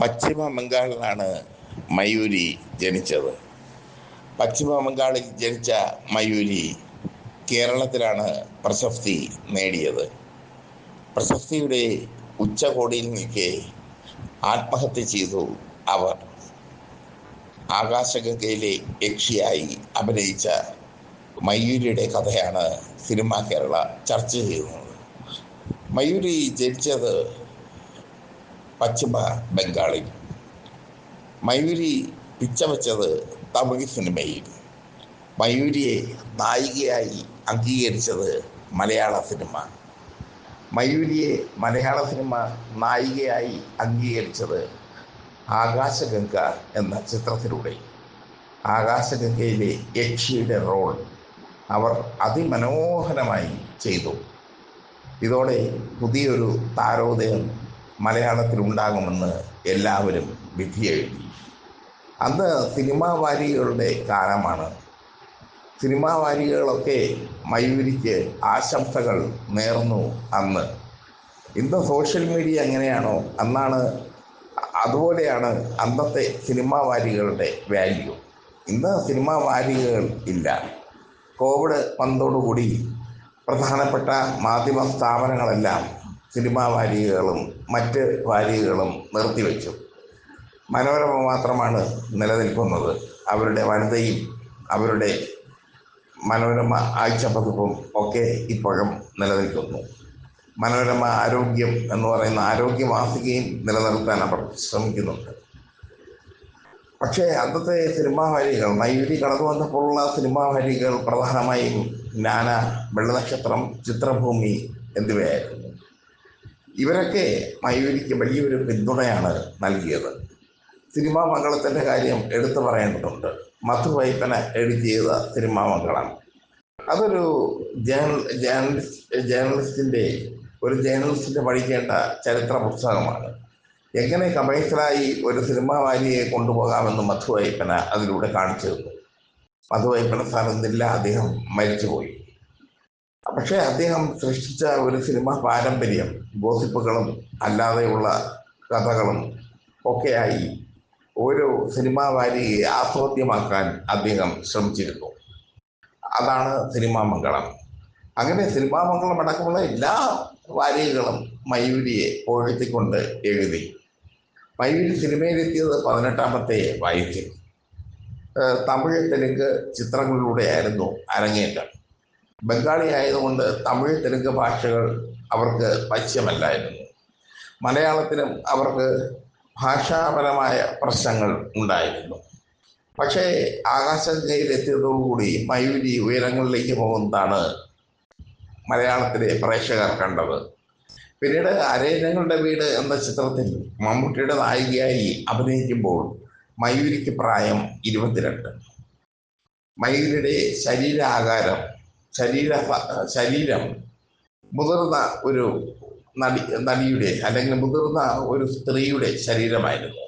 പശ്ചിമ ബംഗാളിലാണ് മയൂരി ജനിച്ചത്. പശ്ചിമ ബംഗാളിൽ ജനിച്ച മയൂരി കേരളത്തിലാണ് പ്രശസ്തി നേടിയത്. പ്രശസ്തിയുടെ ഉച്ചകോടിയിൽ നിൽക്കെ ആത്മഹത്യ ചെയ്തു അവർ. ആകാശഗംഗയിലെ യക്ഷിയായി അഭിനയിച്ച മയൂരിയുടെ കഥയാണ് സിനിമ കേരള ചർച്ച ചെയ്യുന്നത്. മയൂരി ജനിച്ചത് പശ്ചിമ ബംഗാളിൽ. മയൂരി പിച്ചവച്ചത് തമിഴ് സിനിമയിൽ. മയൂരിയെ നായികയായി അംഗീകരിച്ചത് മലയാള സിനിമ. മയൂരിയെ മലയാള സിനിമ നായികയായി അംഗീകരിച്ചത് ആകാശഗംഗ എന്ന ചിത്രത്തിലൂടെ. ആകാശഗംഗയിലെ യക്ഷിയുടെ റോൾ അവർ അതിമനോഹരമായി ചെയ്തു. ഇതോടെ പുതിയൊരു താരോദയം മലയാളത്തിൽ ഉണ്ടാകുമെന്ന് എല്ലാവരും വിധിയെഴുതി അന്ന് സിനിമാ വാരികളുടെ കാലമാണ്. സിനിമാ വാരികളൊക്കെ മയൂരിക്ക് ആശംസകൾ നേർന്നു അന്ന്. ഇന്ന് സോഷ്യൽ മീഡിയ എങ്ങനെയാണോ അന്നാണ് അതുപോലെയാണ് അന്നത്തെ സിനിമാ വാരികളുടെ വാല്യൂ. ഇന്ന് സിനിമാ വാരികകൾ ഇല്ല. കോവിഡ് വന്നതോടുകൂടി പ്രധാനപ്പെട്ട മാധ്യമ സ്ഥാപനങ്ങളെല്ലാം സിനിമാ വാരികകളും മറ്റ് വാരികകളും നിർത്തിവെച്ചു മനോരമ മാത്രമാണ് നിലനിൽക്കുന്നത്. അവരുടെ വനിതയും അവരുടെ മനോരമ ആഴ്ച പതിപ്പും ഒക്കെ ഇപ്പോഴും നിലനിൽക്കുന്നു. മനോരമ ആരോഗ്യം എന്ന് പറയുന്ന ആരോഗ്യ മാസികയും നിലനിർത്താൻ അവർ ശ്രമിക്കുന്നുണ്ട്. പക്ഷേ അന്നത്തെ സിനിമാ വാരികൾ നൈവിധി കടന്നു വന്നപ്പോഴുള്ള സിനിമാ വാരികൾ പ്രധാനമായും ജ്ഞാന വെള്ളനക്ഷത്രം ചിത്രഭൂമി എന്നിവയായിരുന്നു. ഇവരൊക്കെ മയൂരിക്ക് വലിയൊരു പിന്തുണയാണ് നൽകിയത്. സിനിമാ മംഗളത്തിന്റെ കാര്യം എടുത്തു പറയേണ്ടതുണ്ട്. മധു വൈപ്പന എഡിറ്റ് ചെയ്ത സിനിമാ മംഗളം. അതൊരു ജേണൽ ജേണലിസ്റ്റ് ജേണലിസ്റ്റിന്റെ ഒരു ജേണലിസ്റ്റിന്റെ പഠിക്കേണ്ട ചരിത്ര പുസ്തകമാണ്. എങ്ങനെ കമേഴ്സലായി ഒരു സിനിമാ വാരിയെ കൊണ്ടുപോകാമെന്ന് മധു വൈപ്പന അതിലൂടെ കാണിച്ചു തന്നു. മധു വൈപ്പന അദ്ദേഹം മരിച്ചുപോയി. പക്ഷേ അദ്ദേഹം സൃഷ്ടിച്ച ഒരു സിനിമ പാരമ്പര്യം ഗോസിപ്പുകളും അല്ലാതെയുള്ള കഥകളും ഒക്കെയായി ഒരു സിനിമാ വാരികയെ ആസ്വാദ്യമാക്കാൻ അദ്ദേഹം ശ്രമിച്ചിരുന്നു. അതാണ് സിനിമാ മംഗളം. അങ്ങനെ സിനിമാ മംഗളം അടക്കമുള്ള എല്ലാ വാരികകളും മയൂരിയെ പുകഴ്ത്തിക്കൊണ്ട് എഴുതി. മയൂരി സിനിമയിലെത്തിയത് പതിനെട്ടാമത്തെ വയസ്സിൽ. തമിഴ് തെലുങ്ക് ചിത്രങ്ങളിലൂടെയായിരുന്നു അരങ്ങേറ്റം. ബംഗാളി ആയതുകൊണ്ട് തമിഴ് തെലുങ്ക് ഭാഷകൾ അവർക്ക് പശ്യമല്ലായിരുന്നു മലയാളത്തിലും അവർക്ക് ഭാഷാപരമായ പ്രശ്നങ്ങൾ ഉണ്ടായിരുന്നു. പക്ഷേ ആകാശഗംഗയിലെത്തിയതോടുകൂടി മയൂരി ഉയരങ്ങളിലേക്ക് പോകുന്നതാണ് മലയാളത്തിലെ പ്രേക്ഷകർ കണ്ടത്. പിന്നീട് അരേനങ്ങളുടെ വീട് എന്ന ചിത്രത്തിൽ മമ്മൂട്ടിയുടെ നായികയായി അഭിനയിക്കുമ്പോൾ മയൂരിക്ക് പ്രായം ഇരുപത്തിരണ്ട്. മയൂരിയുടെ ശരീരാകാരം ശരീര ശരീരം മുതിർന്ന ഒരു നടി നടിയുടെ അല്ലെങ്കിൽ മുതിർന്ന ഒരു സ്ത്രീയുടെ ശരീരമായിരുന്നു.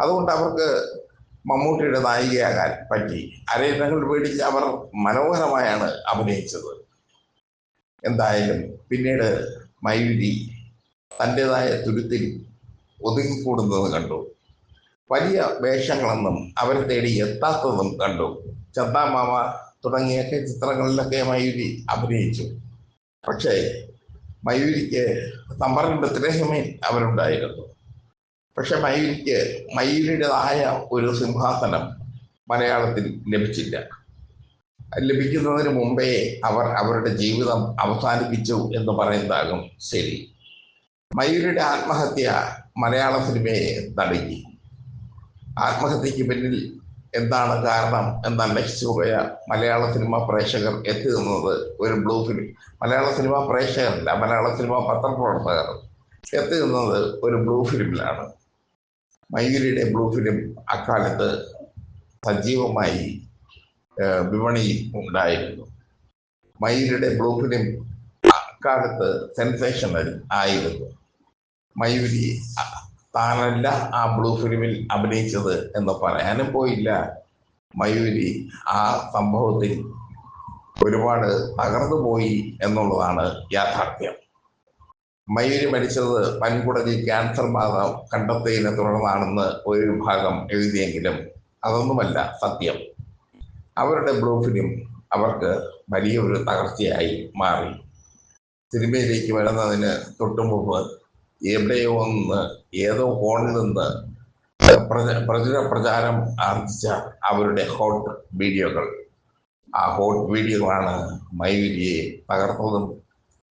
അതുകൊണ്ട് അവർക്ക് മമ്മൂട്ടിയുടെ നായികയാകാൻ പറ്റി. അരയിടങ്ങൾ പേടിച്ച് അവർ മനോഹരമായാണ് അഭിനയിച്ചത്. എന്തായാലും പിന്നീട് മയൂരി തന്റെതായ തുരുത്തിൽ ഒതുങ്ങിക്കൂടുന്നത് കണ്ടു. വലിയ വേഷങ്ങളൊന്നും അവരെ തേടി എത്താത്തതും കണ്ടു. ചന്താമാമ തുടങ്ങിയൊക്കെ ചിത്രങ്ങളിലൊക്കെ മയൂരി അഭിനയിച്ചു. പക്ഷേ മയൂരിക്ക് തമ്പറൻ ബത്രേഹമേൻ അവരുണ്ടായിരുന്നു. പക്ഷെ മയൂരിക്ക് മയൂരിയുടേതായ ഒരു സിംഹാസനം മലയാളത്തിൽ ലഭിച്ചില്ല. ലഭിക്കുന്നതിന് മുമ്പേ അവർ അവരുടെ ജീവിതം അവസാനിപ്പിച്ചു എന്ന് പറയുന്നതാകും ശരി. മയൂരിയുടെ ആത്മഹത്യ മലയാള സിനിമയെ നടുക്കി ആത്മഹത്യക്ക് പിന്നിൽ എന്താണ് കാരണം എന്ന് അന്വേഷിച്ചു പോയ മലയാള സിനിമ പ്രേക്ഷകർ എത്തി നിന്നത് ഒരു ബ്ലൂ ഫിലിം. മലയാള സിനിമ പ്രേക്ഷകരല്ല മലയാള സിനിമ പത്രപ്രവർത്തകർ എത്തി നിന്നത് ഒരു ബ്ലൂ ഫിലിമിലാണ്. മയൂരിയുടെ ബ്ലൂ ഫിലിം അക്കാലത്ത് സജീവമായി വിപണിയിൽ ഉണ്ടായിരുന്നു. മയൂരിയുടെ ബ്ലൂ ഫിലിം അക്കാലത്ത് സെൻസേഷണൽ ആയിരുന്നു. മയൂരി താനല്ല ആ ബ്ലൂ ഫിലിമിൽ അഭിനയിച്ചത് എന്ന് പറയാനും പോയില്ല. മയൂരി ആ സംഭവത്തിൽ ഒരുപാട് തകർന്നു പോയി എന്നുള്ളതാണ് യാഥാർത്ഥ്യം. മയൂരി മരിച്ചത് പൻകുടലിൽ ക്യാൻസർ ബാധ കണ്ടെത്തിയതിനെ തുടർന്നാണെന്ന് ഒരു വിഭാഗം എഴുതിയെങ്കിലും അതൊന്നുമല്ല സത്യം. അവരുടെ ബ്ലൂ ഫിലിം അവർക്ക് വലിയൊരു തകർച്ചയായി മാറി. സിനിമയിലേക്ക് വരുന്നതിന് തൊട്ടു മുമ്പ് എവിടെയോ ഒന്ന് ഏതോ കോണിൽ നിന്ന് പ്രചര പ്രചുര ആർജിച്ച അവരുടെ ഹോട്ട് വീഡിയോകൾ. ആ ഹോട്ട് വീഡിയോകളാണ് മയൂരിയെ തകർത്തതും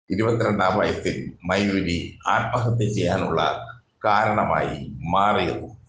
ഇരുപത്തിരണ്ടാം വയസ്സിൽ മയൂരി ആത്മഹത്യ ചെയ്യാനുള്ള കാരണമായി മാറിയതും.